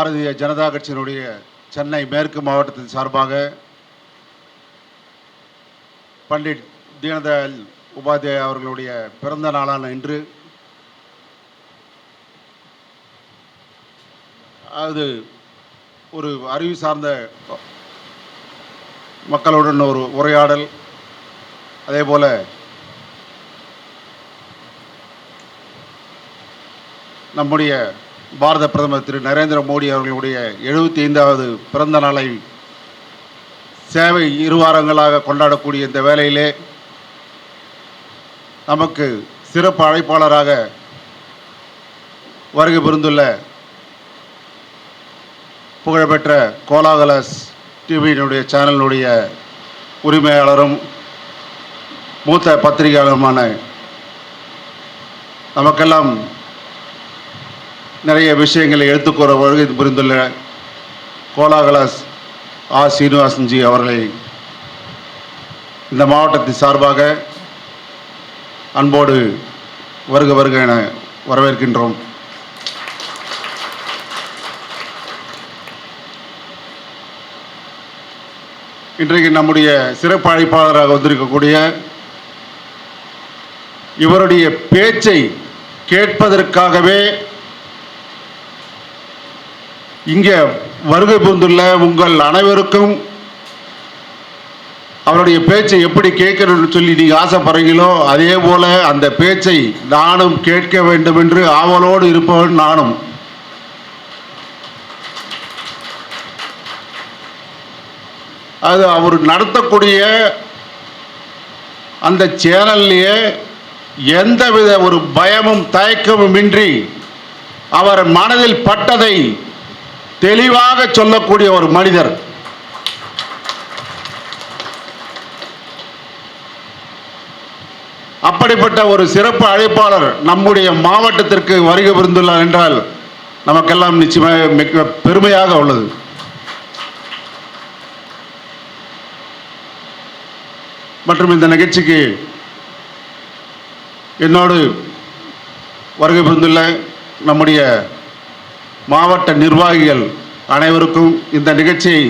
பாரதிய ஜனதா கட்சியினுடைய சென்னை மேற்கு மாவட்டத்தின் சார்பாக பண்டிட் தீனதயாள் உபாத்யாய் அவர்களுடைய பிறந்த நாளான இன்று அது ஒரு அறிவு சார்ந்த மக்களுடன் ஒரு உரையாடல் அதே போல நம்முடைய பாரத பிரதமர் திரு நரேந்திர மோடி அவர்களுடைய எழுபத்தி ஐந்தாவது பிறந்த நாளை சேவை இருவாரங்களாக கொண்டாடக்கூடிய இந்த வேளையிலே நமக்கு சிறப்பு அழைப்பாளராக வருகை புரிந்துள்ள புகழ்பெற்ற கோலாகலஸ் டிவியினுடைய சேனலினுடைய உரிமையாளரும் மூத்த பத்திரிகையாளருமான நமக்கெல்லாம் நிறைய விஷயங்களை எடுத்துக்கூற இது புரிந்துள்ள கோலாகலாஸ் ஆ. சீனிவாசன்ஜி அவர்களை இந்த மாவட்டத்தின் சார்பாக அன்போடு வருக வருக என வரவேற்கின்றோம். இன்றைக்கு நம்முடைய சிறப்பு அழைப்பாளராக வந்திருக்கக்கூடிய இவருடைய பேச்சை கேட்பதற்காகவே இங்கே வருகை புரிந்துள்ள உங்கள் அனைவருக்கும் அவருடைய பேச்சை எப்படி கேட்கணும்னு சொல்லி நீங்கள் ஆசைப்படுறீங்களோ அதே போல அந்த பேச்சை நானும் கேட்க வேண்டும் என்று ஆவலோடு இருப்பவன் நானும். அது அவர் நடத்தக்கூடிய அந்த சேனல்லையே எந்தவித ஒரு பயமும் தயக்கமும் இன்றி அவர் மனதில் பட்டதை தெளிவாக சொல்லக்கூடிய ஒரு மனிதர். அப்படிப்பட்ட ஒரு சிறப்பு அழைப்பாளர் நம்முடைய மாவட்டத்திற்கு வருகை புரிந்துள்ளார் என்றால் நமக்கெல்லாம் நிச்சயமாக மிக பெருமையாக உள்ளது. மற்றும் இந்த நிகழ்ச்சிக்கு என்னோடு வருகை புரிந்துள்ள நம்முடைய மாவட்ட நிர்வாகிகள் அனைவருக்கும் இந்த நிகழ்ச்சியை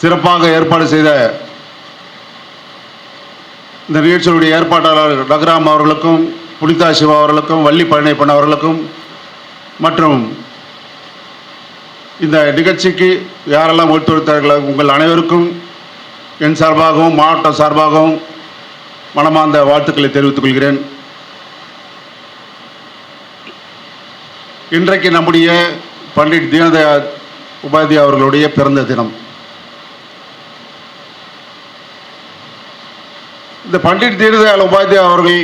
சிறப்பாக ஏற்பாடு செய்த இந்த நிகழ்ச்சியுடைய ஏற்பாட்டாளர் ரகுராம் அவர்களுக்கும் புனிதா சிவா அவர்களுக்கும் வள்ளி பழனியப்பன் அவர்களுக்கும் மற்றும் இந்த நிகழ்ச்சிக்கு யாரெல்லாம் ஒத்துழைத்தார்களோ உங்கள் அனைவருக்கும் என் சார்பாகவும் மாவட்டம் சார்பாகவும் மனமார்ந்த வாழ்த்துக்களை தெரிவித்துக் கொள்கிறேன். இன்றைக்கு நம்முடைய பண்டிட் தீனதயா உபாத்யா அவர்களுடைய பிறந்த தினம். இந்த பண்டிட் தீனதயாள் உபாத்யா அவர்கள்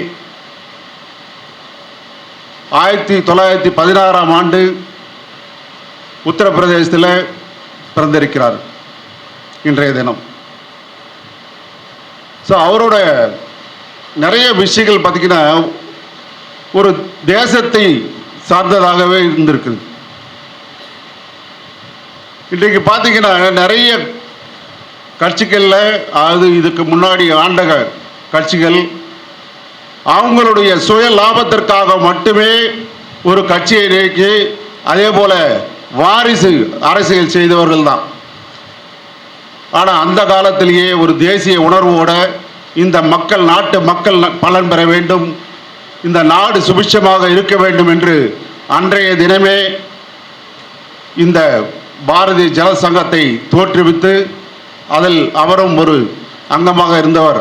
ஆயிரத்தி தொள்ளாயிரத்தி பதினாறாம் ஆண்டு உத்தரப்பிரதேசத்தில் பிறந்திருக்கிறார் இன்றைய தினம். ஸோ அவரோட நிறைய விஷயங்கள் பார்த்திங்கன்னா ஒரு தேசத்தை சார்ந்ததாகவே இருந்திருக்குது. இன்றைக்கு பார்த்தீங்கன்னா நிறைய கட்சிகளில் அது இதுக்கு முன்னாடி ஆண்ட கட்சிகள் அவங்களுடைய சுய லாபத்திற்காக மட்டுமே ஒரு கட்சியை நீக்கி அதே போல வாரிசு அரசியல் செய்தவர்கள் தான். ஆனால் அந்த காலத்திலேயே ஒரு தேசிய உணர்வோடு இந்த மக்கள் நாட்டு மக்கள் ந- பலன் பெற வேண்டும் இந்த நாடு சுபிட்சமாக இருக்க வேண்டும் என்று அன்றைய தினமே இந்த பாரதிய ஜனசங்கத்தை தோற்றுவித்து அதில் அவரும் ஒரு அங்கமாக இருந்தவர்.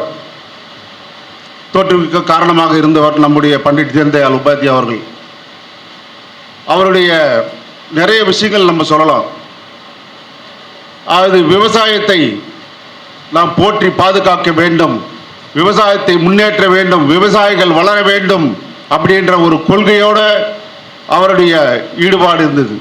தோற்றுவிக்க காரணமாக இருந்தவர் நம்முடைய பண்டிட் தீன்தயாள் உபாத்யா அவர்கள். அவருடைய நிறைய விஷயங்கள் நம்ம சொல்லலாம். அது விவசாயத்தை நாம் போற்றி பாதுகாக்க வேண்டும். விவசாயத்தை முன்னேற்ற வேண்டும். விவசாயிகள் வளர வேண்டும் அப்படின்ற ஒரு கொள்கையோட அவருடைய ஈடுபாடு இருந்தது.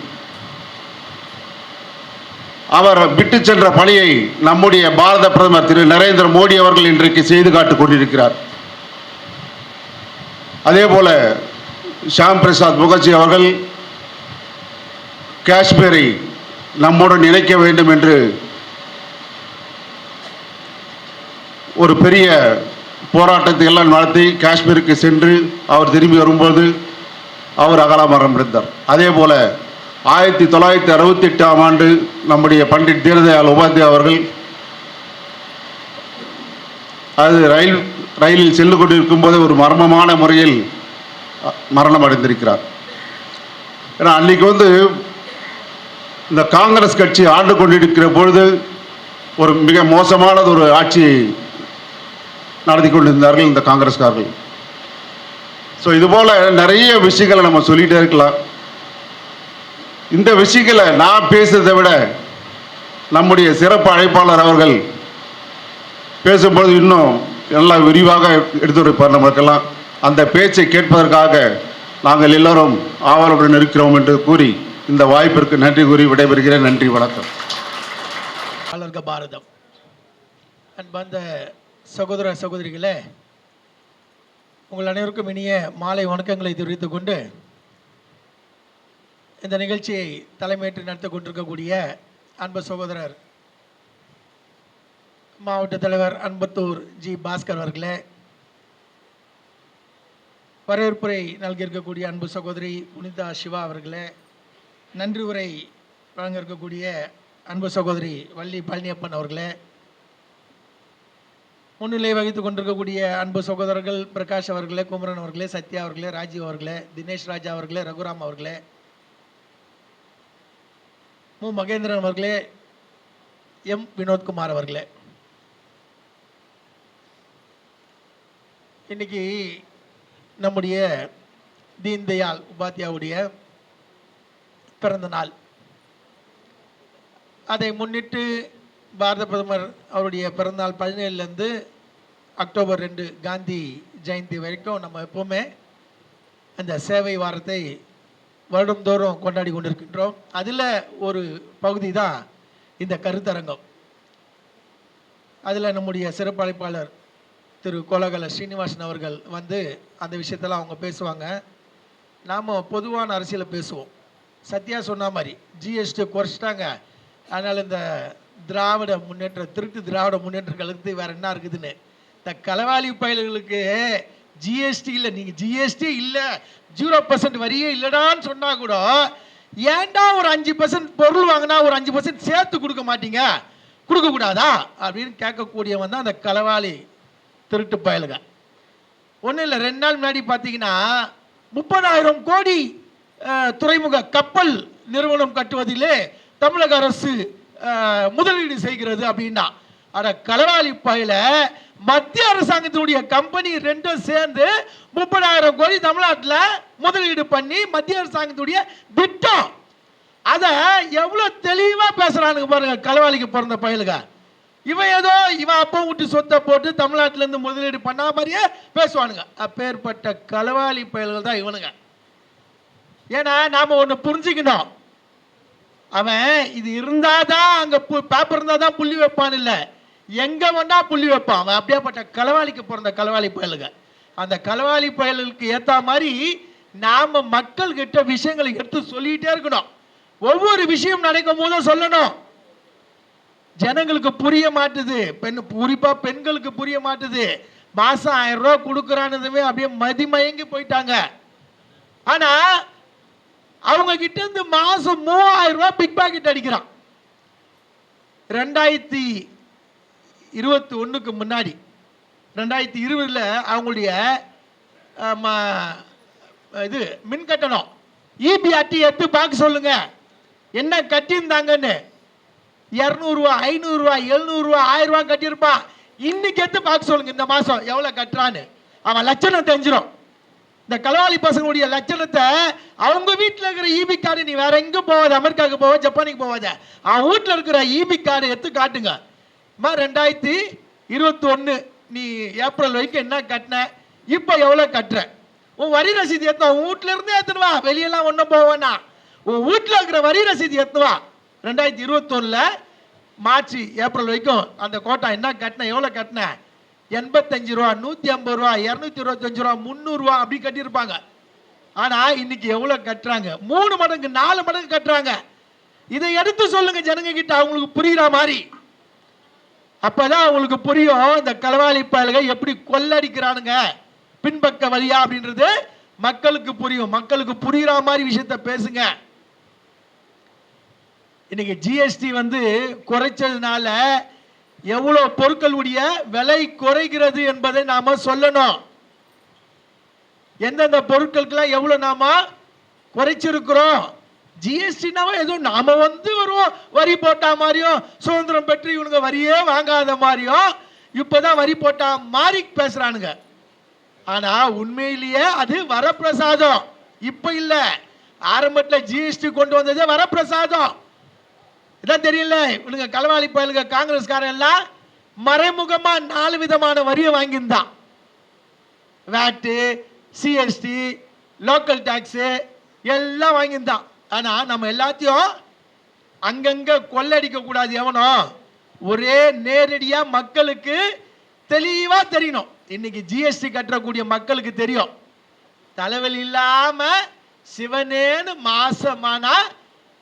அவர் விட்டு சென்ற பணியை நம்முடைய பாரத பிரதமர் திரு நரேந்திர மோடி அவர்கள் இன்றைக்கு செய்து காட்டுக் கொண்டிருக்கிறார். அதே போல ஷாம் பிரசாத் முகர்ஜி அவர்கள் காஷ்மீரை நம்முடன் இணைக்க வேண்டும் என்று ஒரு பெரிய போராட்டத்தை எல்லாம் நடத்தி காஷ்மீருக்கு சென்று அவர் திரும்பி வரும்போது அவர் அகலாமரம் இருந்தார் அதே போல ஆயிரத்தி தொள்ளாயிரத்தி அறுபத்தி எட்டாம் ஆண்டு நம்முடைய பண்டிட் தீனதயாள் உபாத்யா அவர்கள் அது ரயில் ரயிலில் சென்று கொண்டிருக்கும் போது ஒரு மர்மமான முறையில் மரணம் அடைந்திருக்கிறார். ஏன்னா அன்னைக்கு வந்து இந்த காங்கிரஸ் கட்சி ஆண்டு கொண்டிருக்கிற பொழுது ஒரு மிக மோசமானது ஒரு ஆட்சியை நடத்தி கொண்டிருந்தார்கள் இந்த காங்கிரஸ்காரர்கள். ஸோ இதுபோல் நிறைய விஷயங்களை நம்ம சொல்லிகிட்டே இருக்கலாம். இந்த விஷயங்களை நான் பேசுறதை விட நம்முடைய சிறப்பு அழைப்பாளர் அவர்கள் பேசும்போது இன்னும் நல்லா விரிவாக எடுத்துரைப்பார் நம்மளுக்கெல்லாம். அந்த பேச்சை கேட்பதற்காக நாங்கள் எல்லோரும் ஆவலுடன் இருக்கிறோம் என்று கூறி இந்த வாய்ப்பிற்கு நன்றி கூறி விடைபெறுகிறேன். நன்றி வணக்கம். வளர்க்க பாரதம். அன்பந்த சகோதர சகோதரிகளே உங்கள் அனைவருக்கும் இனிய மாலை வணக்கங்களை தெரிவித்துக் கொண்டு இந்த நிகழ்ச்சியை தலைமையேற்று நடத்தி கொண்டிருக்கக்கூடிய அன்பு சகோதரர் மாவட்ட தலைவர் அன்பத்தூர் ஜி பாஸ்கர் அவர்களே வரவேற்புரை நல்கியிருக்கக்கூடிய அன்பு சகோதரி புனிதா சிவா அவர்களே நன்றி உரை வழங்க இருக்கக்கூடிய அன்பு சகோதரி வள்ளி பழனியப்பன் அவர்களே முன்னிலை வகித்து கொண்டிருக்கக்கூடிய அன்பு சகோதரர்கள் பிரகாஷ் அவர்களே குமரன் அவர்களே சத்யா அவர்களே ராஜீவ் அவர்களே தினேஷ் ராஜா அவர்களே ரகுராம் அவர்களே மு. மகேந்திரன் அவர்களே எம். வினோத்குமார் அவர்களே. இன்னைக்கு நம்முடைய தீன்தயாள் உபாத்யாவுடைய பிறந்த நாள். அதை முன்னிட்டு பாரத பிரதமர் அவருடைய பிறந்தநாள் பதினேழுலேருந்து அக்டோபர் ரெண்டு காந்தி ஜெயந்தி வரைக்கும் நம்ம எப்போவுமே அந்த சேவை வாரத்தை வருடந்தோறும் கொண்டாடி கொண்டிருக்கின்றோம். அதில் ஒரு பகுதி தான் இந்த கருத்தரங்கம். அதில் நம்முடைய சிறப்பழைப்பாளர் திரு கோலகல ஸ்ரீனிவாசன் அவர்கள் வந்து அந்த விஷயத்தெல்லாம் அவங்க பேசுவாங்க. நாம் பொதுவான அரசியலை பேசுவோம். சத்யா சொன்ன மாதிரி ஜிஎஸ்டி குறைச்சிட்டாங்க. அதனால் இந்த திராவிட முன்னேற்ற திருட்டு திராவிட முன்னேற்ற கழகத்து வேறு என்ன இருக்குதுன்னு. இந்த களவாளி பயல்களுக்கு ஜிஎஸ்டி இல்லை. நீங்கள் ஜிஎஸ்டி இல்லை. ஜீரோ பர்சன்ட் வரியே இல்லைடான்னு சொன்னால் கூட ஏன்டா ஒரு அஞ்சு பர்சன்ட் பொருள் வாங்கினா ஒரு அஞ்சு பர்சன்ட் சேர்த்து கொடுக்க மாட்டீங்க? கொடுக்கக்கூடாதா அப்படின்னு கேட்கக்கூடியவன் தான் அந்த களவாளி திருட்டு பயலுங்க. ஒன்றும் இல்லை. ரெண்டு நாள் முன்னாடி பார்த்தீங்கன்னா முப்பதாயிரம் கோடி துறைமுக கப்பல் நிறுவனம் கட்டுவதிலே தமிழக அரசு முதலீடு செய்கிறது அப்படின்னா அட களவாளி பயல மத்திய அரசாங்கத்தினுடைய கம்பெனி ரெண்டும் சேர்ந்து முப்பதாயிரம் கோடி தமிழ்நாட்டில் முதலீடு பண்ணி மத்திய அரசாங்கத்துடைய திட்டம். அதை எவ்வளோ தெளிவாக பேசுகிறானுங்க பாருங்க களவாளிக்கு பிறந்த பயலுக இவன் ஏதோ இவன் அப்பா விட்டு சொத்தை போட்டு தமிழ்நாட்டிலேருந்து முதலீடு பண்ணா மாதிரியே பேசுவானுங்க. அப்பேற்பட்ட களவாளி பயல்கள் தான் இவனுங்க. ஏன்னா நாம் ஒன்று புரிஞ்சுக்கணும். அவன் இது இருந்தாதான் அங்கே பேப்பர் இருந்தால் தான் புள்ளி வைப்பான் இல்லை. எங்க வேணா புள்ளி வைப்பான்? அவன் அப்படியேப்பட்ட களவாளிக்கு பிறந்த களவாளி பயலுங்க. அந்த களவாளி பயலுக்கு ஏற்ற மாதிரி நாம மக்கள் கிட்ட விஷயங்களை எடுத்து சொல்லிட்டே இருக்கணும். ஒவ்வொரு விஷயம் நடக்கும் போதும் சொல்லணும். ஜனங்களுக்கு புரிய மாட்டுது. பெண் குறிப்பா பெண்களுக்கு புரிய மாட்டுது. மாசம் ஆயிரம் ரூபா கொடுக்குறானதுமே அப்படியே மதிமயங்கி போயிட்டாங்க. ஆனா அவங்க கிட்ட இருந்து மாசம் மூவாயிரம் ரூபாய் பிக் பாக்கெட் அடிக்கிறான். ரெண்டாயிரத்தி இருபத்தி ஒன்றுக்கு முன்னாடி. ரெண்டாயிரத்தி இருபதில் அவங்களுடைய இது மின் கட்டணம் இபிஆர்டி எடுத்து பார்க்க சொல்லுங்க. என்ன கட்டியிருந்தாங்கன்னு? இரநூறுவா ஐநூறுரூவா எழுநூறுவா ஆயிரம் ரூபா கட்டியிருப்பான் இன்னைக்கு எடுத்து பார்க்க சொல்லுங்க. இந்த மாதம் எவ்வளோ கட்டுறான்னு. அவன் லட்சணம் தெரிஞ்சிடும் இந்த கலவாளி பசங்களுடைய லட்சணத்தை அவங்க வீட்டில் இருக்கிற இபி கார்டு நீ வேற எங்கே போவாத அமெரிக்காவுக்கு போவ ஜப்பானுக்கு போவாத? அவன் வீட்டில் இருக்கிற இபி கார்டு எடுத்து காட்டுங்க. அம்மா ரெண்டாயிரத்தி இருபத்தி ஒன்று நீ ஏப்ரல் வரைக்கும் என்ன கட்டின? இப்போ எவ்வளோ கட்டுற? உன் வரி ரசீது எத்தனை உன் வீட்டில இருந்தே எடுத்துன்னு வெளியெல்லாம் ஒன்றும் போவேனா உன் வீட்டில் இருக்கிற வரி ரசீது ஏற்றுவா ரெண்டாயிரத்தி இருபத்தொன்னில் மார்ச் ஏப்ரல் வரைக்கும் அந்த கோட்டா என்ன கட்டின? எவ்வளோ கட்டின? எண்பத்தஞ்சு ரூபா நூற்றி ஐம்பது ரூபா இரநூத்தி இருபத்தஞ்சு ரூபா முந்நூறுரூவா அப்படி கட்டியிருப்பாங்க. ஆனால் இன்னைக்கு எவ்வளோ கட்டுறாங்க? மூணு மடங்கு நாலு மடங்கு கட்டுறாங்க. இதை எடுத்து சொல்லுங்க ஜனங்க கிட்ட. அவங்களுக்கு புரிகிற மாதிரி. அப்பதான் அவங்களுக்கு புரியும் இந்த களவாளி பயல்கள் எப்படி கொள்ளடிக்கிறானுங்க? பின்பக்க வழியா? அப்படின்றது மக்களுக்கு புரியும். மக்களுக்கு புரியுற மாதிரி விஷயத்த பேசுங்க. இன்னைக்கு ஜிஎஸ்டி வந்து குறைச்சதுனால எவ்வளோ பொருட்களுடைய விலை குறைகிறது என்பதை நாம சொல்லணும். எந்தெந்த பொருட்களுக்கெல்லாம் எவ்வளோ நாம குறைச்சிருக்கிறோம்? ஜிஎஸ்டினாவே ஏதோ நாம வந்து வருவோம் வரி போட்டா மாதிரியும் சுதந்திரம் பெற்று இவனுங்க வரியே வாங்காத மாதிரியும் இப்போதான் வரி போட்டா மாறி பேசுறானுங்க. ஆனா உண்மையிலேயே அது வரப்பிரசாதம். இப்ப இல்ல. ஆரம்பத்தில் ஜிஎஸ்டி கொண்டு வந்ததே வரப்பிரசாதம். இதான் தெரியல இவனுங்க களவாளி பயலுங்க காங்கிரஸ்காரன் எல்லாம் மறைமுகமா நாலு விதமான வரியை வாங்கியிருந்தான். வேட்டு சிஎஸ்டி லோக்கல் டேக்ஸு எல்லாம் வாங்கியிருந்தான். ஆனால் நம்ம எல்லாத்தையும் அங்கங்கே கொள்ளடிக்க கூடாது எவனோ? ஒரே நேரடியாக மக்களுக்கு தெளிவாக தெரியணும். இன்னைக்கு ஜிஎஸ்டி கட்டக்கூடிய மக்களுக்கு தெரியும். தலைவலி இல்லாமல் சிவனேன்னு மாசமானா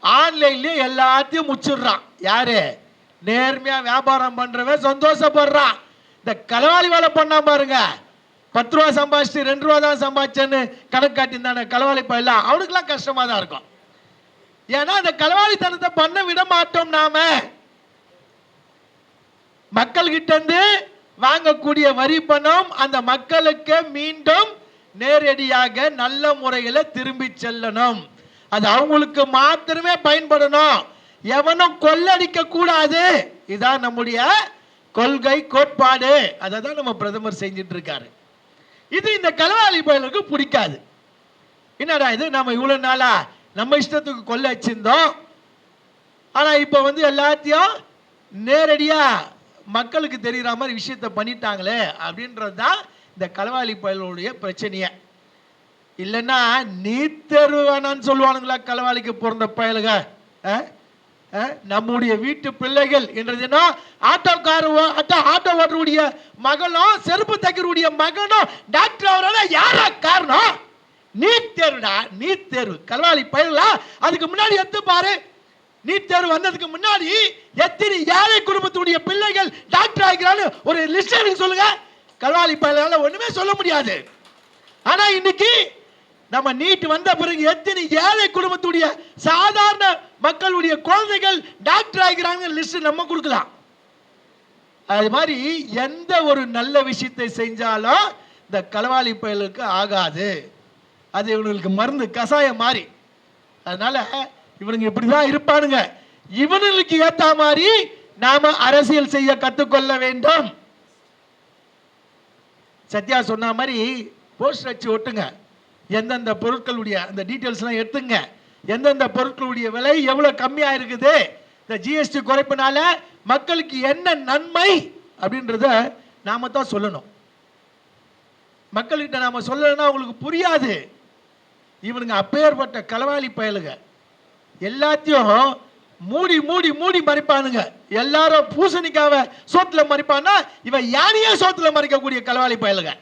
ஆன்லைன்லேயும் எல்லாத்தையும் முச்சிடுறான். யாரு? நேர்மையாக வியாபாரம் பண்ணுறவன் சந்தோஷப்படுறான். இந்த களவாளி வேலை பண்ணா பாருங்க. பத்து ரூபா சம்பாதிச்சு ரெண்டு ரூபா தான் சம்பாதிச்சேன்னு கணக்கு காட்டியிருந்தானே களவாளி போயிடலாம் அவனுக்குலாம் கஷ்டமாக தான் இருக்கும். ஏன்னா அந்த களவாளித்தனத்தை பண்ண விட மாட்டோம் நாம. மக்கள் கிட்ட இருந்து வாங்கக்கூடிய வரி பணம் அந்த மக்களுக்கு மீண்டும் நேரடியாக நல்ல முறையில் திரும்பி செல்லணும். அது அவங்களுக்கு மாத்திரமே பயன்படணும். எவனும் கொள்ளடிக்க கூடாது. இதான் நம்முடைய கொள்கை கோட்பாடு. அதை தான் நம்ம பிரதமர் செஞ்சிட்டு இருக்காரு. இது இந்த களவாளி பயலுக்கு பிடிக்காது. என்னடா இது? நம்ம இவ்வளோ நாளா நம்ம இஷ்டத்துக்கு கொள்ள வச்சிருந்தோம் ஆனால் இப்போ வந்து எல்லாத்தையும் நேரடியாக மக்களுக்கு தெரிகிற மாதிரி விஷயத்த பண்ணிட்டாங்களே அப்படின்றது தான் இந்த களவாளி பயலுடைய பிரச்சனையே. இல்லைன்னா நீ தேர்வு சொல்லுவானுங்களா களவாளிக்கு பிறந்த பயலுக? நம்முடைய வீட்டு பிள்ளைகள் என்றதுன்னா ஆட்டோக்கார ஆட்டோ ஆட்டோ ஓட்டக்கூடிய மகளும் செருப்பு தைக்கிறவுடைய மகனும் டாக்டர் அவரால் யாரா காரணம்? நீட் தேர்வுடா நீட் தேர்வு களவாளி பயலா அதுக்கு முன்னாடி எடுத்து பாரு. நீட் தேர்வு வந்ததுக்கு முன்னாடி எத்தனை ஏழை குடும்பத்துடைய பிள்ளைகள் டாக்டர் ஆகிறான்னு ஒரு லிஸ்ட் எனக்கு சொல்லுங்க. களவாளி பயலால ஒண்ணுமே சொல்ல முடியாது. ஆனா இன்னைக்கு நம்ம நீட் வந்த பிறகு எத்தனை ஏழை குடும்பத்துடைய சாதாரண மக்களுடைய குழந்தைகள் டாக்டர் ஆகிறாங்க லிஸ்ட் நம்ம கொடுக்கலாம். அது மாதிரி எந்த ஒரு நல்ல விஷயத்தை செஞ்சாலும் இந்த களவாளி பயலுக்கு ஆகாது. அது இவனுங்களுக்கு மருந்து கசாயம் மாதிரி. அதனால இவனுங்க இப்படிதான் இருப்பானுங்க. இவனுங்களுக்கு ஏத்த மாதிரி நாம அரசியல் செய்ய கத்துக்கொள்ள வேண்டும். சத்யா சொன்ன மாதிரி போஸ்டர் வச்சு ஒட்டுங்க. எந்தெந்த பொருட்களுடைய அந்த டீட்டெயில்ஸ்லாம் எடுத்துங்க. எந்தெந்த பொருட்களுடைய விலை எவ்வளோ கம்மியாக இருக்குது? இந்த ஜிஎஸ்டி குறைப்பினால மக்களுக்கு என்ன நன்மை அப்படின்றத நாம தான் சொல்லணும். மக்கள்கிட்ட நாம சொல்லலைன்னா அவங்களுக்கு புரியாது. இவனுங்க அப்பேற்பட்ட களவாளி பயலுங்க. எல்லாத்தையும் மூடி மூடி மூடி மறைப்பானுங்க. எல்லாரும் பூசணிக்காவை சோத்துல மறைப்பான்னா இவன் யானையே சோத்துல மறைக்கக்கூடிய களவாளி பயலுங்க.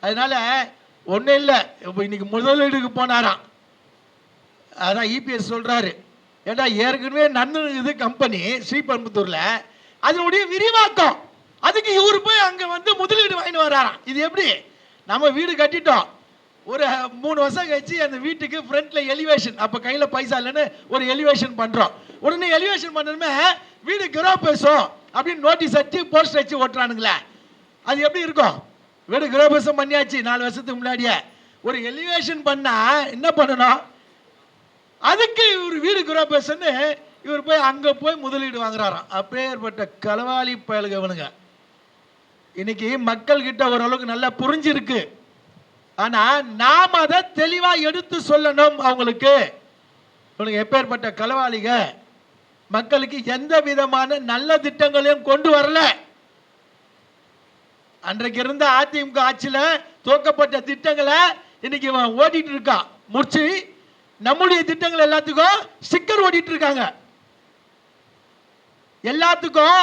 அதனால ஒன்றும் இல்லை. இப்போ இன்னைக்கு முதலீடுக்கு போனாராம். அதான் இபிஎஸ் சொல்றாரு. ஏடா ஏற்கனவே நன்னு இது கம்பெனி ஸ்ரீபெரும்புத்தூர்ல. அதனுடைய விரிவாக்கம். அதுக்கு இவர் போய் அங்க வந்து முதலீடு வாங்கிட்டு வராராம். இது எப்படி? நம்ம வீடு கட்டிட்டோம். ஒரு மூணு வருஷம் கழிச்சு அந்த வீட்டுக்கு ஃப்ரண்ட்ல எலிவேஷன் அப்போ கையில் பைசா இல்லைன்னு ஒரு எலிவேஷன் பண்றோம். உடனே எலிவேஷன் பண்ணணுமே வீடு கிரோ பேசும் அப்படின்னு நோட்டீஸ் அடிச்சு போஸ்டர் வச்சு ஓட்டுறானுங்களே. அது எப்படி இருக்கும்? வீடு கிரகபிரசம் பண்ணியாச்சு நாலு வருஷத்துக்கு முன்னாடியே. ஒரு எலிவேஷன் பண்ணா என்ன பண்ணணும்? அதுக்கு இவர் வீடு கிரகபிரசன்னு இவர் போய் அங்கே போய் முதலீடு வாங்குறாராம். அப்பேற்பட்ட களவாளி பயலுகவனுங்க. இன்னைக்கு மக்கள் கிட்ட ஓரளவுக்கு நல்லா புரிஞ்சிருக்கு. ஆனா நாம் அதை தெளிவா எடுத்து சொல்லணும் அவங்களுக்கு. உங்களுக்கு எப்பேற்பட்ட களவாளிக மக்களுக்கு எந்த விதமான நல்ல திட்டங்களையும் கொண்டு வரல. அன்றைக்கு இருந்த அதிமுக ஆட்சியில் துவக்கப்பட்ட திட்டங்களை இன்னைக்கு இவன் ஓட்டிட்டு இருக்கான் முடிச்சு நம்முடைய திட்டங்கள் எல்லாத்துக்கும் ஸ்டிக்கர் ஓட்டிட்டு இருக்காங்க. எல்லாத்துக்கும்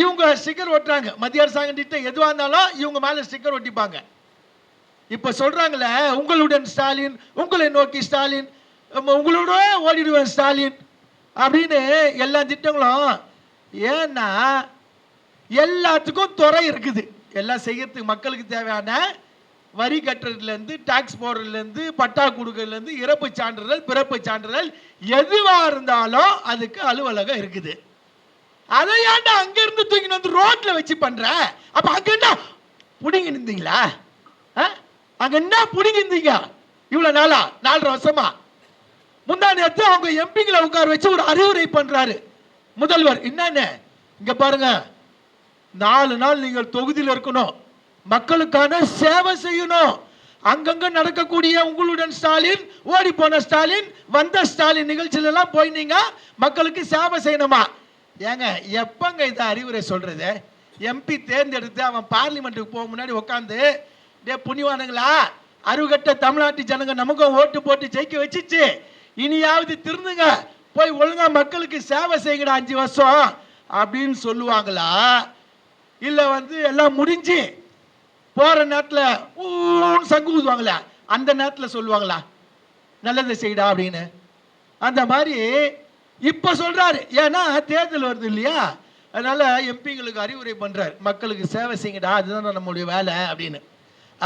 இவங்க ஸ்டிக்கர் ஒட்டுறாங்க மத்திய அரசாங்க திட்டம் எதுவாக இருந்தாலும் இவங்க மேலே ஸ்டிக்கர் ஒட்டிப்பாங்க. இப்ப சொல்றாங்களே உங்களுடன் ஸ்டாலின் உங்களை நோக்கி ஸ்டாலின் உங்களோட ஓடிடுவேன் ஸ்டாலின் அப்படின்னு எல்லா திட்டங்களும் ஏன்னா எல்லாத்துக்கும் துறை இருக்குது. எல்லாம் செய்யறதுக்கு மக்களுக்கு தேவையான வரி கட்டுறதுலேருந்து டாக்ஸ் போடுறதுலேருந்து பட்டா கொடுக்கறதுலேருந்து இறப்பு சான்றிதழ் பிறப்பு சான்றிதழ் எதுவாக இருந்தாலும் அதுக்கு அலுவலகம் இருக்குது. அதை ஏன்டா அங்கேருந்து இருந்து வந்து ரோட்டில் வச்சு பண்ணுற அப்போ அங்க என்ன? புடிங்கி நின்றீங்களா ஆ? அங்க என்ன புடிங்கிருந்தீங்க? இவ்வளவு நாளா? நாலரை வருஷமா? முந்தா நேரத்து அவங்க எம்பிங்களை உட்கார வச்சு ஒரு அறிவுரை பண்றாரு. முதல்வர் என்னென்ன? இங்க பாருங்க. நாலு நாள் நீங்கள் தொகுதியில் இருக்கணும். மக்களுக்கான சேவை செய்யணும். அங்கங்க நடக்கக்கூடிய உங்களுடன் ஸ்டாலின் ஓடி போன ஸ்டாலின் வந்த ஸ்டாலின் நிகழ்ச்சியில எல்லாம் போய் நீங்க மக்களுக்கு சேவை செய்யணுமா? ஏங்க எப்பங்க இந்த அறிவுரை சொல்றது? எம்பி தேர்ந்தெடுத்து அவன் பார்லிமெண்ட்டுக்கு போக முன்னாடி உட்காந்து டே புண்ணியவானுங்களா அருகட்ட தமிழ்நாட்டு ஜனங்க நமக்கும் ஓட்டு போட்டு ஜெயிக்க வச்சுச்சு. இனியாவது திருந்துங்க. போய் ஒழுங்கா மக்களுக்கு சேவை செய்யுங்கடா அஞ்சு வருஷம் அப்படின்னு சொல்லுவாங்களா? இல்லை வந்து எல்லாம் முடிஞ்சு போகிற நேரத்தில் ஊன்னு சங்கு ஊதுவாங்களே அந்த நேரத்தில் சொல்லுவாங்களா? நல்லதை செய்யடா அப்படின்னு. அந்த மாதிரி இப்போ சொல்கிறாரு ஏன்னா தேர்தல் வருது இல்லையா? அதனால் எம்பிங்களுக்கு அறிவுரை பண்ணுறாரு மக்களுக்கு சேவை செய்யுங்கடா அதுதான் நம்மளுடைய வேலை அப்படின்னு.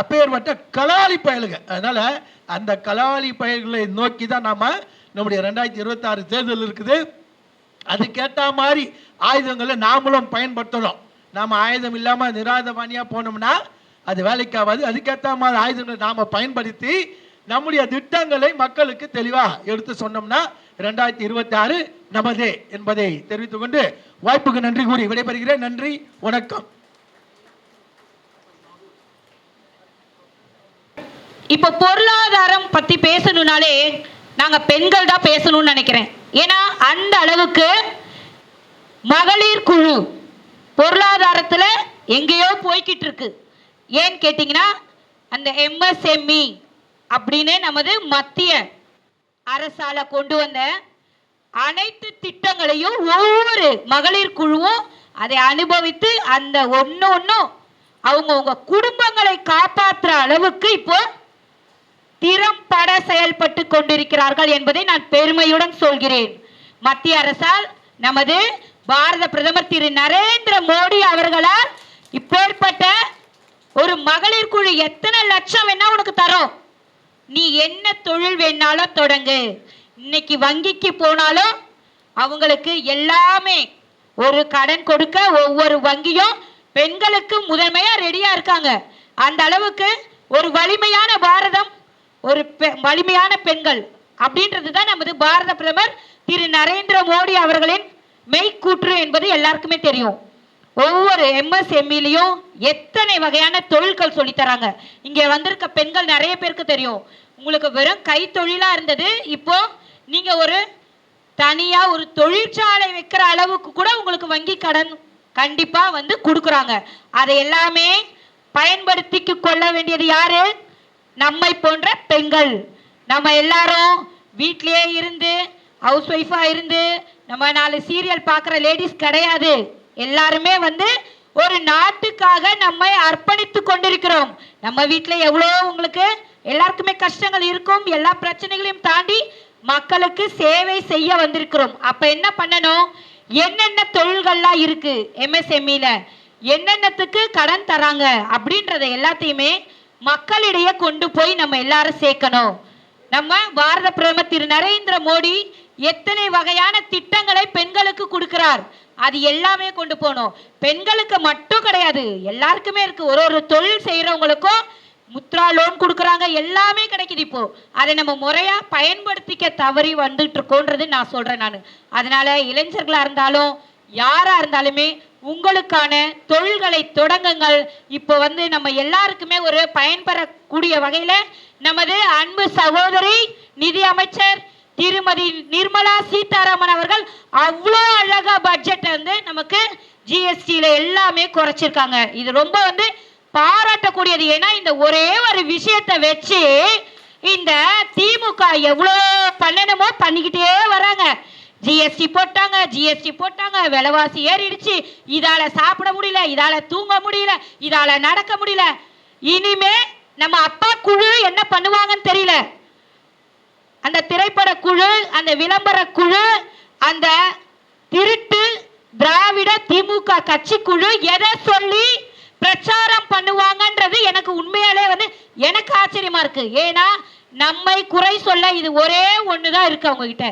அப்பேற்பட்ட கலாலி பயலுங்க. அதனால் அந்த கலாலி பயல்களை நோக்கி தான் நாம் நம்முடைய ரெண்டாயிரத்தி இருபத்தாறு தேர்தல் இருக்குது. அதுக்கேற்ற மாதிரி ஆயுதங்களை நாமளும் பயன்படுத்தணும். நாம் ஆயுதம் இல்லாமல் நிராதமானியா போனோம்னா அது வேலைக்காகாது. அதுக்கேற்ற மாதிரி ஆயுதங்களை நாம் பயன்படுத்தி நம்முடைய திட்டங்களை மக்களுக்கு தெளிவாக எடுத்து சொன்னோம்னா ரெண்டாயிரத்தி இருபத்தி ஆறு நமதே என்பதை தெரிவித்துக் கொண்டு வாய்ப்புக்கு நன்றி கூறி விடைபெறுகிறேன். நன்றி வணக்கம். இப்போ பொருளாதாரம் பத்தி பேசணும்னாலே நாங்க பெண்கள் தான் பேசணும்னு நினைக்கிறேன். ஏன்னா அந்த அளவுக்கு மகளிர் குழு பொருளாதாரத்துல எங்கேயோ போய்கிட்டு இருக்கு ஏன்னு கேட்டிங்கன்னா அந்த எம்எஸ்எம்இ அப்படின்னு நமது மத்திய அரசால கொண்டு வந்த அனைத்து திட்டங்களையும் ஒவ்வொரு மகளிர் குழுவும் அதை அனுபவித்து அந்த ஒன்று ஒன்றும் அவங்கவுங்க குடும்பங்களை காப்பாற்றுற அளவுக்கு இப்போ திறம்பட செயல்பட்டு கொண்டிருக்கிறார்கள் என்பதை நான் பெருமையுடன் சொல்கிறேன். மத்திய அரசால் நமது பாரத பிரதமர் திரு நரேந்திர மோடி அவர்களால் இப்பேற்பட்ட ஒரு மகளிர் குழு எத்தனை லட்சம் வேணா உனக்கு தரும். நீ என்ன தொழில் வேணாலும் தொடங்கு. இன்னைக்கு வங்கிக்கு போனாலும் அவங்களுக்கு எல்லாமே ஒரு கடன் கொடுக்க ஒவ்வொரு வங்கியும் பெண்களுக்கு முதன்மையா ரெடியா இருக்காங்க. அந்த அளவுக்கு ஒரு வலிமையான பாரதம் ஒரு பெ- வலிமையான பெண்கள். அப்படின்றது தான் நமது பாரத பிரதமர் திரு நரேந்திர மோடி அவர்களின் மெய்க்கூற்று என்பது எல்லாருக்குமே தெரியும். ஒவ்வொரு எம்எஸ்எம்இலையும் எத்தனை வகையான தொழில்கள் சொல்லித் தராங்க வந்திருக்க பெண்கள் நிறைய பேருக்கு தெரியும். உங்களுக்கு வெறும் கைத்தொழிலாக இருந்தது இப்போ நீங்கள் ஒரு தனியாக ஒரு தொழிற்சாலை வைக்கிற அளவுக்கு கூட உங்களுக்கு வங்கி கடன் கண்டிப்பாக வந்து கொடுக்குறாங்க. அதை எல்லாமே பயன்படுத்திக்கு கொள்ள வேண்டியது யாரு? நம்மை போன்ற பெண்கள். நம்ம எல்லாரும் வீட்லயே இருந்து ஹவுஸ் ஒய்ஃபா இருந்து நம்ம நாலு சீரியல் பார்க்குற லேடிஸ் கிடையாது. எல்லாருமே வந்து ஒரு நாட்டுக்காக நம்மை அர்ப்பணித்து கொண்டிருக்கிறோம். நம்ம வீட்டில் எவ்வளோ உங்களுக்கு எல்லாருக்குமே கஷ்டங்கள் இருக்கும். எல்லா பிரச்சனைகளையும் தாண்டி மக்களுக்கு சேவை செய்ய வந்திருக்கிறோம். அப்போ என்ன பண்ணணும்? என்னென்ன தொழில்கள்லாம் இருக்குது எம்எஸ்எம்இல என்னென்னத்துக்கு கடன் தராங்க? அப்படின்றத எல்லாத்தையுமே மக்களிடையே கொண்டு போய் நம்ம எல்லாரும் சேர்க்கணும். நம்ம பாரத பிரதமர் திரு நரேந்திர மோடி எத்தனை வகையான திட்டங்களை பெண்களுக்கு கொடுக்கிறார். அது எல்லாமே கொண்டு போகணும். பெண்களுக்கு மட்டும் கிடையாது. எல்லாருக்குமே இருக்கு. ஒரு ஒரு தொழில் செய்யறவங்களுக்கும் முத்ரா லோன் கொடுக்குறாங்க. எல்லாமே கிடைக்குது இப்போ. அதை நம்ம முறையா பயன்படுத்திக்க தவறி வந்துட்டு இருக்கோன்றது நான் சொல்றேன் நான். அதனால இளைஞர்களா இருந்தாலும் யாரா இருந்தாலுமே உங்களுக்கான தொழில்களை தொடங்குங்கள். இப்போ வந்து நம்ம எல்லாருக்குமே ஒரு பயன்பெறக்கூடிய வகையில் நமது அன்பு சகோதரி நிதி அமைச்சர் திருமதி நிர்மலா சீதாராமன் அவர்கள் அவ்வளோ அழகா பட்ஜெட் வந்து நமக்கு ஜிஎஸ்டியில் எல்லாமே குறைச்சிருக்காங்க. இது ரொம்ப வந்து பாராட்டக்கூடியது. ஏன்னா இந்த ஒரே ஒரு விஷயத்தை வச்சு இந்த திமுக எவ்வளோ பண்ணணுமோ பண்ணிக்கிட்டே வராங்க. ஜிஎஸ்டி போட்டாங்க ஜிஎஸ்டி போட்டாங்க விலைவாசி ஏறிடுச்சு. இதால சாப்பிட முடியல இதால தூங்க முடியல இதால நடக்க முடியல. இனிமே நம்ம அப்பா குழு என்ன பண்ணுவாங்கன்னு தெரியல. அந்த திரைப்பட குழு அந்த விளம்பர குழு அந்த திருட்டு திராவிட திமுக கட்சிக்குழு எதை சொல்லி பிரச்சாரம் பண்ணுவாங்கன்றது எனக்கு உண்மையாலே வந்து எனக்கு ஆச்சரியமா இருக்கு. ஏன்னா நம்மை குறை சொல்ல இது ஒரே ஒண்ணுதான் இருக்கு அவங்க கிட்ட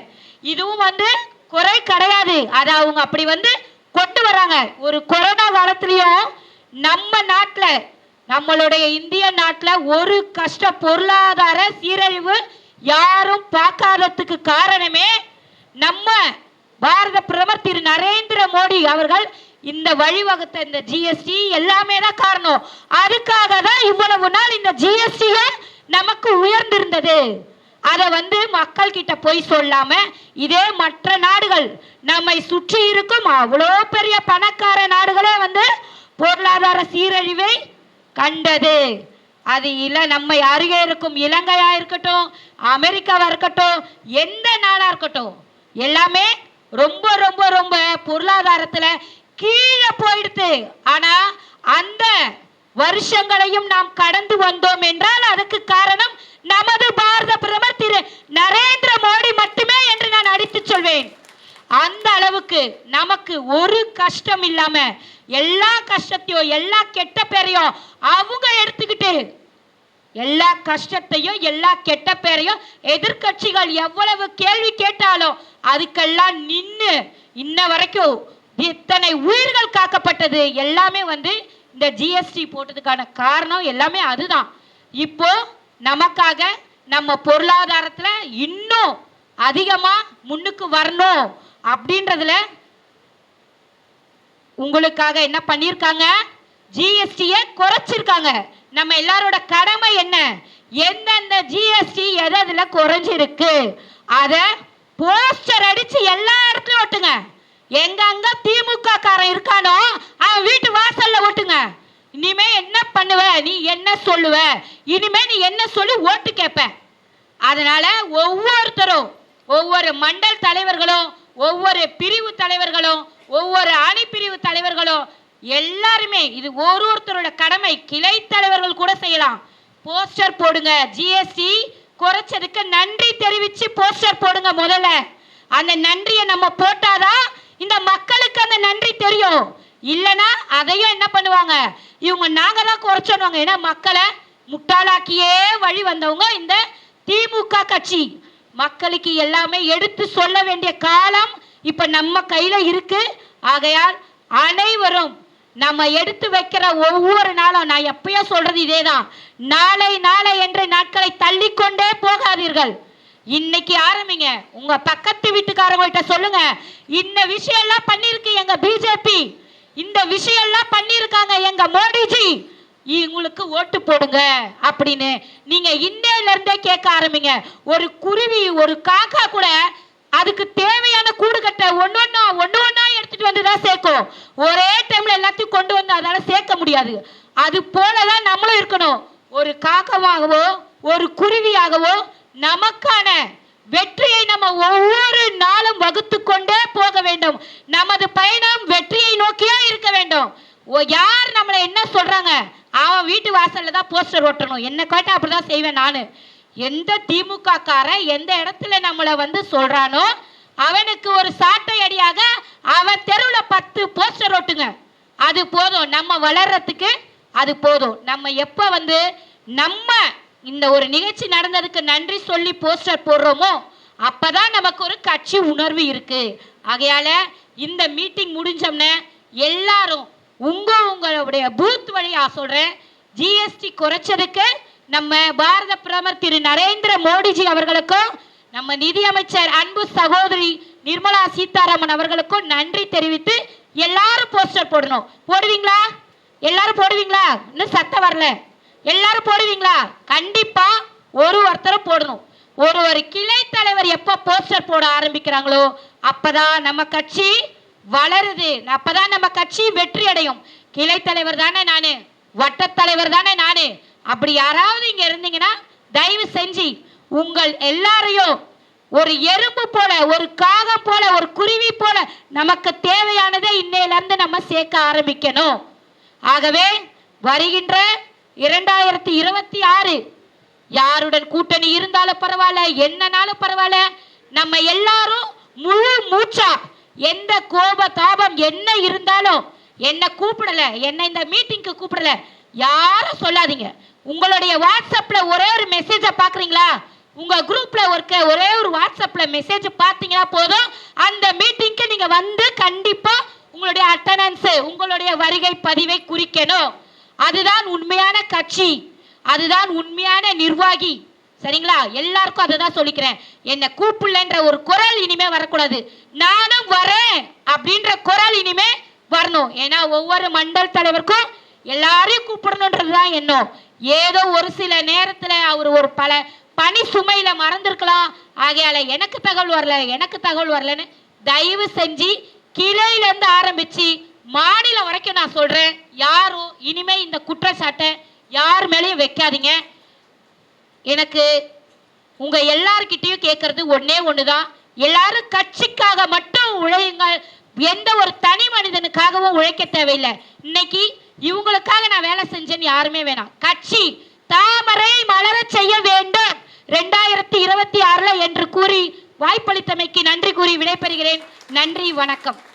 இதுவும் வந்து குறை கிடையாது. அதை அவங்க அப்படி வந்து கொண்டு வராங்க. ஒரு கொரோனா காலத்திலயும் நம்ம நாட்டில் நம்மளுடைய இந்திய நாட்டில் ஒரு கஷ்ட பொருளாதார சீரழிவு யாரும் பார்க்காததுக்கு காரணமே நம்ம பாரத பிரதமர் திரு. நரேந்திர மோடி அவர்கள் இந்த வழிவகுத்த இந்த ஜிஎஸ்டி எல்லாமே தான் காரணம். அதுக்காக தான் இவ்வளவு நாள் இந்த ஜிஎஸ்டியை நமக்கு உயர்ந்திருந்தது. அதை வந்து மக்கள் கிட்ட போய் சொல்லாம இதே மற்ற நாடுகள் நம்மை சுற்றி இருக்கும் அவ்வளோ பெரிய பணக்கார நாடுகளே வந்து பொருளாதார சீரழிவை கண்டது. அது இல்ல நம்மை அருகே இருக்கும் இலங்கையா இருக்கட்டும் அமெரிக்காவா இருக்கட்டும் எந்த நாடா இருக்கட்டும் எல்லாமே ரொம்ப ரொம்ப ரொம்ப பொருளாதாரத்துல கீழே போயிடுது. ஆனா அந்த வருஷங்களையும் நாம் கடந்து வந்தோம் என்றால் அதுக்கு காரணம் நமது பாரத பிரதமர் திரு நரேந்திர மோடி மட்டுமே என்று நான் அடித்து சொல்வேன். அந்த அளவுக்கு நமக்கு ஒரு கஷ்டம் இல்லாம எல்லா கஷ்டத்தையும் எல்லா கெட்ட பேரையும் அவங்க எடுத்துக்கிட்டு எல்லா கஷ்டத்தையும் எல்லா கெட்ட பேரையும் எதிர்க்கட்சிகள் எவ்வளவு கேள்வி கேட்டாலும் அதுக்கெல்லாம் நின்று இன்ன வரைக்கும் இத்தனை உயிர்கள் காக்கப்பட்டது எல்லாமே வந்து இந்த ஜிஎஸ்டி போட்டதுக்கான காரணம் எல்லாமே அதுதான். இப்போ நமக்காக நம்ம பொருளாதாரத்தில் இன்னும் அதிகமாக முன்னுக்கு வரணும் அப்படின்றதுல உங்களுக்காக என்ன பண்ணியிருக்காங்க? ஜிஎஸ்டியை குறைச்சிருக்காங்க. நம்ம எல்லாரோட கடமை என்ன? எந்தெந்த ஜிஎஸ்டி எது அதில் குறைஞ்சிருக்கு? அதை போஸ்டர் அடித்து எல்லா இடத்துலையும் ஒட்டுங்க. எங்கங்க திமுக காரன் இருக்கானோ அவன் வீட்டு வாசல்ல ஒட்டுங்க. இனிமே என்ன பண்ணுவ? நீ என்ன சொல்லுவ? இனிமே நீ என்ன சொல்லி? ஓட்டு கேட்ப அதனால ஒவ்வொருத்தரும் ஒவ்வொரு மண்டல் தலைவர்களும் ஒவ்வொரு பிரிவு தலைவர்களும் ஒவ்வொரு அணி பிரிவு தலைவர்களும் எல்லாருமே இது ஒரு ஒருத்தரோட கடமை. கிளை தலைவர்கள் கூட செய்யலாம். போஸ்டர் போடுங்க. ஜிஎஸ்டி குறைச்சதுக்கு நன்றி தெரிவிச்சு போஸ்டர் போடுங்க முதல்ல. அந்த நன்றியை நம்ம போட்டாதான் இந்த மக்களுக்கு அந்த நன்றி தெரியும். இல்லைன்னா அதையும் என்ன பண்ணுவாங்க? இவங்க நாங்கள் தான் குறைச்சோன்னுவாங்க. ஏன்னா மக்களை முட்டாளாக்கியே வழி வந்தவங்க இந்த திமுக கட்சி. மக்களுக்கு எல்லாமே எடுத்து சொல்ல வேண்டிய காலம் இப்போ நம்ம கையில் இருக்கு. ஆகையால் அனைவரும் நம்ம எடுத்து வைக்கிற ஒவ்வொரு நாளும் நான் எப்பயோ சொல்றது இதேதான். நாளை நாளை என்ற நாட்களை தள்ளிக்கொண்டே போகாதீர்கள். இன்னைக்கு ஆரம்பிங்க. உங்க பக்கத்து வீட்டுக்காரங்கள்ட்ட சொல்லுங்க. இந்த விஷயம் எல்லாம் பண்ணிருக்கு எங்க பிஜேபி. இந்த விஷயம் எல்லாம் பண்ணிருக்காங்க எங்க மோடிஜி. இவங்களுக்கு ஓட்டு போடுங்க அப்படின்னு நீங்க இன்னையில இருந்தே கேட்க ஆரம்பிங்க. ஒரு குருவி ஒரு காக்கா கூட அதுக்கு தேவையான கூடு கட்ட ஒன்று ஒன்றா ஒன்று ஒன்றா எடுத்துட்டு வந்து தான் சேர்க்கும். ஒரே டைம்ல எல்லாத்தையும் கொண்டு வந்து அதால சேர்க்க முடியாது. அது போலதான் நம்மளும் இருக்கணும். ஒரு காக்கமாகவோ ஒரு குருவியாகவோ நமக்கான வெற்றியை நம்ம ஒவ்வொரு நாளும் வகுத்து கொண்டே போக வேண்டும். நமது பயணம் வெற்றியை நோக்கியே இருக்க வேண்டும். ஓ யார் நம்மளை என்ன சொல்றாங்க? அவன் வீட்டு வாசல்ல தான் போஸ்டர் ஒட்டணும். என்ன கேட்டா அப்படிதான் செய்வேன் நானு. எந்த திமுக காரன் எந்த இடத்துல நம்மளை வந்து சொல்றானோ அவனுக்கு ஒரு சாட்டை அடியாக அவன் தெருவில் பத்து போஸ்டர் ஒட்டுங்க. அது போதும். நம்ம வளர்றதுக்கு அது போதும். நம்ம எப்போ வந்து நம்ம இந்த ஒரு நிகழ்ச்சி நடந்ததுக்கு நன்றி சொல்லி போஸ்டர் போடுறோமோ அப்பதான் நமக்கு ஒரு கட்சி உணர்வு இருக்கு. ஆகையால இந்த மீட்டிங் முடிஞ்சோம்னா எல்லாரும் உங்க உங்களுடைய பூத் வழியா சொல்றேன் ஜிஎஸ்டி குறைச்சதுக்கு நம்ம பாரத பிரதமர் திரு நரேந்திர மோடிஜி அவர்களுக்கும் நம்ம நிதியமைச்சர் அன்பு சகோதரி நிர்மலா சீதாராமன் அவர்களுக்கும் நன்றி தெரிவித்து எல்லாரும் போஸ்டர் போடணும். போடுவீங்களா? எல்லாரும் போடுவீங்களா? இன்னும் சத்தம் வரல. எல்லாரும் போடுவீங்களா? கண்டிப்பா ஒரு ஒருத்தரும் போடணும். ஒரு ஒரு கிளை தலைவர் எப்ப போஸ்டர் போட ஆரம்பிக்கிறாங்களோ அப்பதான் நம்ம கட்சி வளருது. அப்பதான் நம்ம கட்சி வெற்றி அடையும். கிளை தலைவர் தானே நானு? வட்ட தலைவர் தானே நானு? அப்படி யாராவது இங்க இருந்தீங்கன்னா தயவு செஞ்சு உங்கள் எல்லாரையும் ஒரு எறும்பு போல ஒரு காகம் போல ஒரு குருவி போல நமக்கு தேவையானதை இன்னையிலிருந்து நம்ம சேர்க்க ஆரம்பிக்கணும். ஆகவே வருகின்ற இரண்டாயிரத்தி இருபத்தி ஆறு. யாருடன் கூட்டணி இருந்தாலும் பரவாயில்ல என்னனாலும் பரவாயில்ல நம்ம எல்லாரும் முழு மூச்சா எந்த கோப தாபம் என்ன இருந்தாலும் என்ன கூப்பிடல என்ன இந்த மீட்டிங்க்கு கூப்பிடல யாரும் சொல்லாதீங்க. உங்களுடைய வாட்ஸ்அப்ல ஒரே ஒரு மெசேஜை பாக்குறீங்களா? உங்க குரூப்ல இருக்க ஒரே ஒரு வாட்ஸ்அப்ல மெசேஜ் பார்த்தீங்கன்னா போதும். அந்த மீட்டிங்க்கு நீங்க வந்து கண்டிப்பா உங்களுடைய அட்டண்டன்ஸ் உங்களுடைய வருகை பதிவை குறிக்கணும். அதுதான் உண்மையான கட்சி. அதுதான் உண்மையான நிர்வாகி. சரிங்களா? எல்லாருக்கும் அதை தான் சொல்லிக்கிறேன். என்னை கூப்பிடலன்ற ஒரு குரல் இனிமே வரக்கூடாது. நானும் வரேன் அப்படின்ற குரல் இனிமே வரணும். ஏன்னா ஒவ்வொரு மண்டல் தலைவருக்கும் எல்லாரையும் கூப்பிடணுன்றது தான் எண்ணம். ஏதோ ஒரு சில நேரத்தில் அவர் ஒரு பல பணி சுமையில மறந்துருக்கலாம். ஆகையால எனக்கு தகவல் வரல எனக்கு தகவல் வரலன்னு தயவு செஞ்சு கிளையிலேருந்து ஆரம்பிச்சு மாநிலம் வரைக்கும் நான் சொல்றேன். யாரும் இனிமே இந்த குற்றச்சாட்டை யார் மேலேயும் வைக்காதீங்க. எனக்கு உங்க கேட்குறது கேட்கறது ஒன்று ஒண்ணுதான். எல்லாரும் கட்சிக்காக மட்டும் உழையுங்கள். எந்த ஒரு தனி மனிதனுக்காகவும் உழைக்க தேவையில்லை. இன்னைக்கு இவங்களுக்காக நான் வேலை செஞ்சேன்னு யாருமே வேணாம். கட்சி தாமரை மலரச் செய்ய வேண்டும். ரெண்டாயிரத்தி இருபத்தி ஆறுல என்று கூறி வாய்ப்பளித்தமைக்கு நன்றி கூறி விடைபெறுகிறேன். நன்றி வணக்கம்.